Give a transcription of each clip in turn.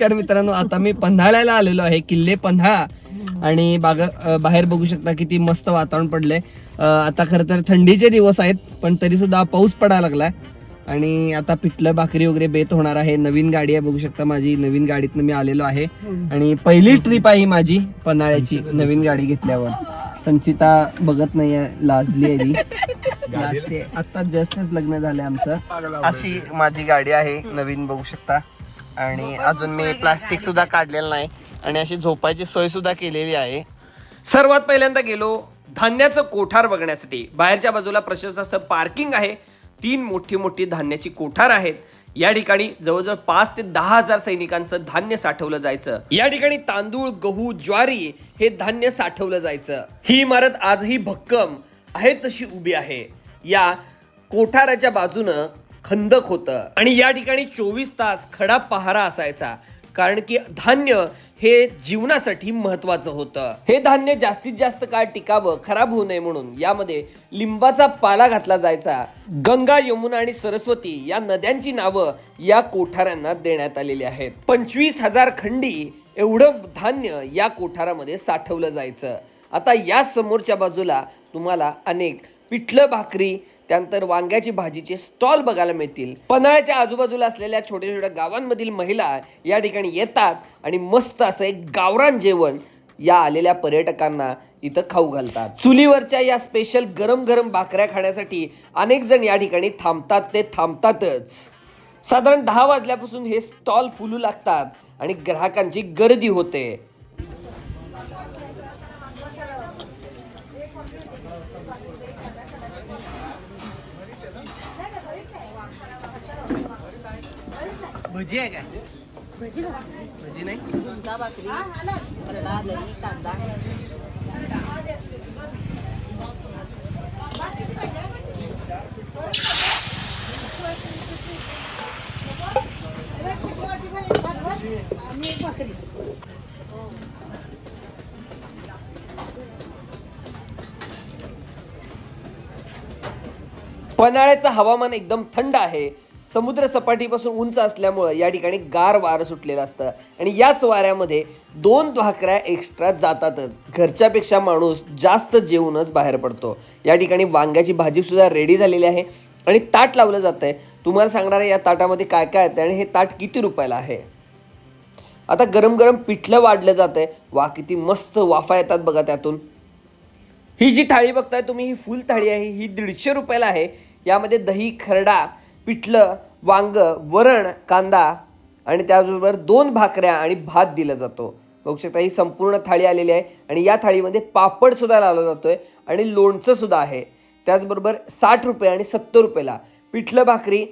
नमस्कार मित्रांनो आता मी पन्हाळ्याला आलेलो आहे किल्ले पन्हाळा. आणि बाग बाहेर बघू शकता किती मस्त वातावरण पडलंय. आता खरं तर थंडीचे दिवस आहेत पण तरी सुद्धा पाऊस पडायला लागलाय. आणि आता पिठलं भाकरी वगैरे बेत होणार आहे. नवीन गाडी आहे बघू शकता माझी. नवीन गाडीतनं मी आलेलो आहे. आणि पहिली ट्रिप आहे माझी पन्हाळ्याची नवीन गाडी घेतल्यावर. संचिता बघत नाहीये लाजली आहे ती. आता जस्टच लग्न झालंय आमचं. अशी माझी गाडी आहे नवीन बघू शकता. आणि अजून मी प्लास्टिक सुद्धा काढलेलं नाही. आणि अशी झोपायची सोय सुद्धा केलेली आहे. सर्वात पहिल्यांदा गेलो धान्याचं कोठार बघण्यासाठी. बाहेरच्या बाजूला प्रशस्त असं पार्किंग आहे. तीन मोठी मोठी धान्याची कोठार आहेत. या ठिकाणी जवळजवळ पाच ते दहा हजार सैनिकांचं धान्य साठवलं जायचं. या ठिकाणी तांदूळ गहू ज्वारी हे धान्य साठवलं जायचं. ही इमारत आजही भक्कम आहे तशी उभी आहे. या कोठाराच्या बाजूनं खंदक होतं. आणि या ठिकाणी चोवीस तास खडा पहारा असायचा. कारण की धान्य हे जीवनासाठी महत्वाचं होतं. हे धान्य जास्तीत जास्त काळ टिकावं खराब होऊ नये म्हणून यामध्ये लिंबाचा पाला घातला जायचा. गंगा यमुना आणि सरस्वती या नद्यांची नावं या कोठाऱ्यांना देण्यात आलेली आहेत. पंचवीस हजार खंडी एवढं धान्य या कोठारामध्ये साठवलं जायचं. आता या समोरच्या बाजूला तुम्हाला अनेक पिठलं भाकरी त्यानंतर वांग्याची भाजीचे स्टॉल बघायला मिळतील. पन्हाळ्याच्या आजूबाजूला असलेल्या छोट्या छोट्या गावांमधील महिला या ठिकाणी येतात आणि मस्त असं एक गावरान जेवण या आलेल्या पर्यटकांना इथं खाऊ घालतात. चुलीवरच्या या स्पेशल गरम गरम भाकऱ्या खाण्यासाठी अनेक जण या ठिकाणी थांबतात. ते थांबतातच. साधारण दहा वाजल्यापासून हे स्टॉल फुलू लागतात आणि ग्राहकांची गर्दी होते. भजी आहे काय? भजी नाही? झुणका भाकरी खरडा दही कांदा. पन्हाळ्याचं हवामान एकदम थंड आहे. समुद्र सपाटीपासून उंच असल्यामुळं या ठिकाणी गार वारं सुटलेलं असतं. आणि याच वाऱ्यामध्ये दोन भाकऱ्या एक्स्ट्रा जातातच. घरच्यापेक्षा माणूस जास्त जेवूनच बाहेर पडतो. या ठिकाणी वांग्याची भाजीसुद्धा रेडी झालेली आहे. आणि ताट लावलं जात आहे तुम्हाला सांगणार आहे या ताटामध्ये काय काय येतं आणि हे ताट किती रुपयाला आहे? आता गरम गरम पिठलं वाढलं जात आहे वा किती मस्त वाफा येतात बघा त्यातून. ही जी थाळी बघताय तुम्ही ही फुल थाळी आहे. ही दीडशे रुपयाला आहे. यामध्ये दही खरडा पिठलं वांग वरण कांदा आणि त्याचबरोबर दोन भाकऱ्या आणि भात दिला जातो. बघू शकता ही संपूर्ण थाळी आलेली आहे आणि या थाळीमध्ये पापडसुद्धा लावला जातो आहे आणि लोणचंसुद्धा आहे. त्याचबरोबर साठ रुपये आणि सत्तर रुपयाला पिठलं भाकरी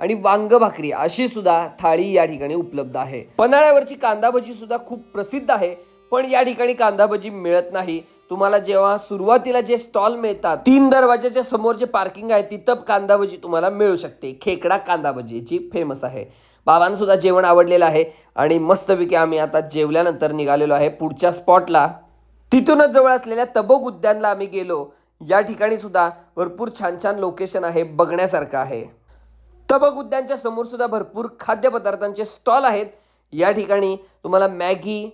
आणि वांग भाकरी अशी सुद्धा थाळी या ठिकाणी उपलब्ध आहे. पन्हाळ्यावरची कांदा भजी सुद्धा खूप प्रसिद्ध आहे पण या ठिकाणी कांदा भजी मिळत नाही. तुम्हाला जेव्हा सुरुवातीला जे स्टॉल मिळतात तीन दरवाजाच्या समोर जे पार्किंग आहे तिथं कांदा भजी तुम्हाला मिळू शकते. खेकडा कांदा भजीची फेमस आहे. बाबांना सुद्धा जेवण आवडलेलं आहे आणि मस्तपैकी आम्ही आता जेवल्यानंतर निघालेलो आहे पुढच्या स्पॉटला तिथूनच जवळ असलेल्या तबोग उद्यानला आम्ही गेलो. या ठिकाणी सुद्धा भरपूर छान छान लोकेशन आहे बघण्यासारखं आहे. तबक उद्यानच्या समोर सुद्धा भरपूर खाद्यपदार्थांचे स्टॉल आहेत. या ठिकाणी तुम्हाला मॅगी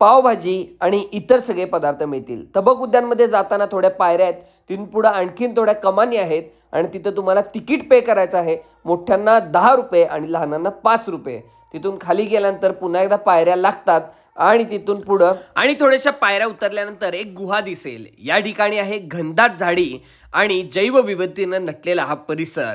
पावभाजी आणि इतर सगळे पदार्थ मिळतील. तबक उद्यानमध्ये जाताना थोड्या पायऱ्या आहेत. तिथून पुढं आणखीन थोड्या कमानी आहेत आणि तिथं तुम्हाला तिकीट पे करायचं आहे. मोठ्यांना दहा रुपये आणि लहानांना पाच रुपये. तिथून खाली गेल्यानंतर पुन्हा एकदा पायऱ्या लागतात आणि तिथून पुढं आणि थोड्याशा पायऱ्या उतरल्यानंतर एक गुहा दिसेल. या ठिकाणी आहे घनदाट झाडी आणि जैवविविधतेनं नटलेला हा परिसर.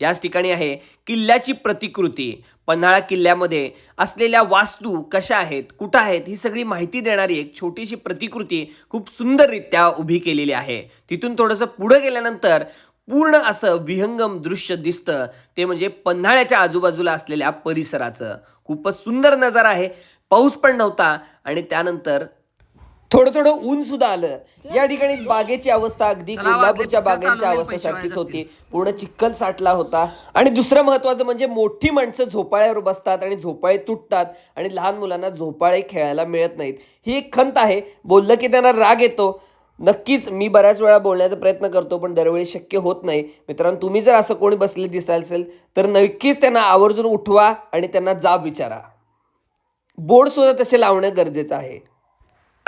याच ठिकाणी आहे किल्ल्याची प्रतिकृती. पन्हाळा किल्ल्यामध्ये असलेल्या वास्तू कशा आहेत कुठं आहेत ही सगळी माहिती देणारी एक छोटीशी प्रतिकृती खूप सुंदररित्या उभी केलेली आहे. तिथून थोडंसं पुढं गेल्यानंतर पूर्ण असं विहंगम दृश्य दिसतं. ते म्हणजे पन्हाळ्याच्या आजूबाजूला असलेल्या परिसराचं. खूपच सुंदर नजारा आहे. पाऊस पण नव्हता आणि त्यानंतर थोडं थोडं ऊन सुद्धा आलं. या ठिकाणी बागेची अवस्था अगदी कोल्हापूरच्या बागेच्या अवस्थेसारखीच होती. पूर्ण चिखल साठला होता. आणि दुसरं महत्वाचं म्हणजे मोठी माणसं झोपाळ्यावर बसतात आणि झोपाळे तुटतात आणि लहान मुलांना झोपाळे खेळायला मिळत नाहीत. ही एक खंत आहे. बोललं की त्यांना राग येतो. नक्कीच मी बऱ्याच वेळा बोलण्याचा प्रयत्न करतो पण दरवेळी शक्य होत नाही. मित्रांनो तुम्ही जर असं कोणी बसले दिसाल असेल तर नक्कीच त्यांना आवर्जून उठवा आणि त्यांना जाब विचारा. बोर्ड सुद्धा तसे लावणं गरजेचं आहे.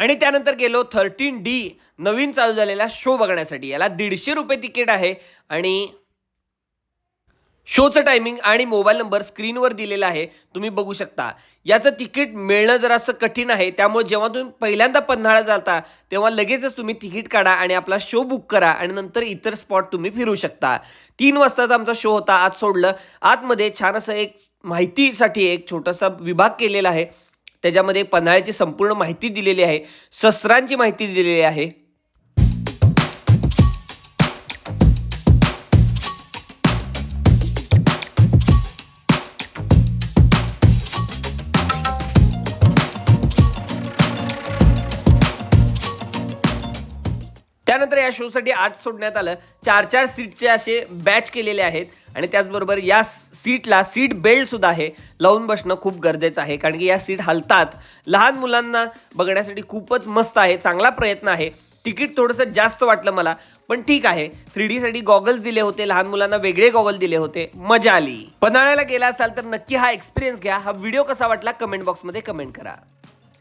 आणि त्यानंतर गेलो थर्टीन डी नवीन चालू झालेला शो बघण्यासाठी. याला दीडशे रुपये तिकीट आहे आणि शोचं टायमिंग आणि मोबाईल नंबर स्क्रीनवर दिलेला आहे. तुम्ही बघू शकता. याचं तिकीट मिळणं जरासं कठीण आहे. त्यामुळे जेव्हा तुम्ही पहिल्यांदा पन्हाळा जाता तेव्हा लगेचच तुम्ही तिकीट काढा आणि आपला शो बुक करा आणि नंतर इतर स्पॉट तुम्ही फिरू शकता. तीन वाजताचा आमचा शो होता. आज सोडलं. आतमध्ये छान असं एक माहितीसाठी एक छोटासा विभाग केलेला आहे. त्याच्यामध्ये पन्हाळ्याची संपूर्ण माहिती दिलेली आहे शस्त्रांची माहिती दिलेली आहे. या शोसाठी आठ सोडण्यात आलं. चार चार सीटचे असे बॅच केलेले आहेत. आणि त्याचबरोबर या सीटला सीट बेल्ट सुद्धा आहे. लावून बसणं खूप गरजेचं आहे. कारण की या सीट हलतात. लहान मुलांना बघण्यासाठी खूपच मस्त आहे. चांगला प्रयत्न आहे. तिकीट थोडंसं जास्त वाटलं मला. पण ठीक आहे. थ्री डीसाठी गॉगल्स दिले होते. लहान मुलांना वेगळे गॉगल दिले होते. मजा आली. पन्हाळ्याला गेला असाल तर नक्की हा एक्सपिरियन्स घ्या. हा व्हिडिओ कसा वाटला? कमेंट बॉक्समध्ये कमेंट करा.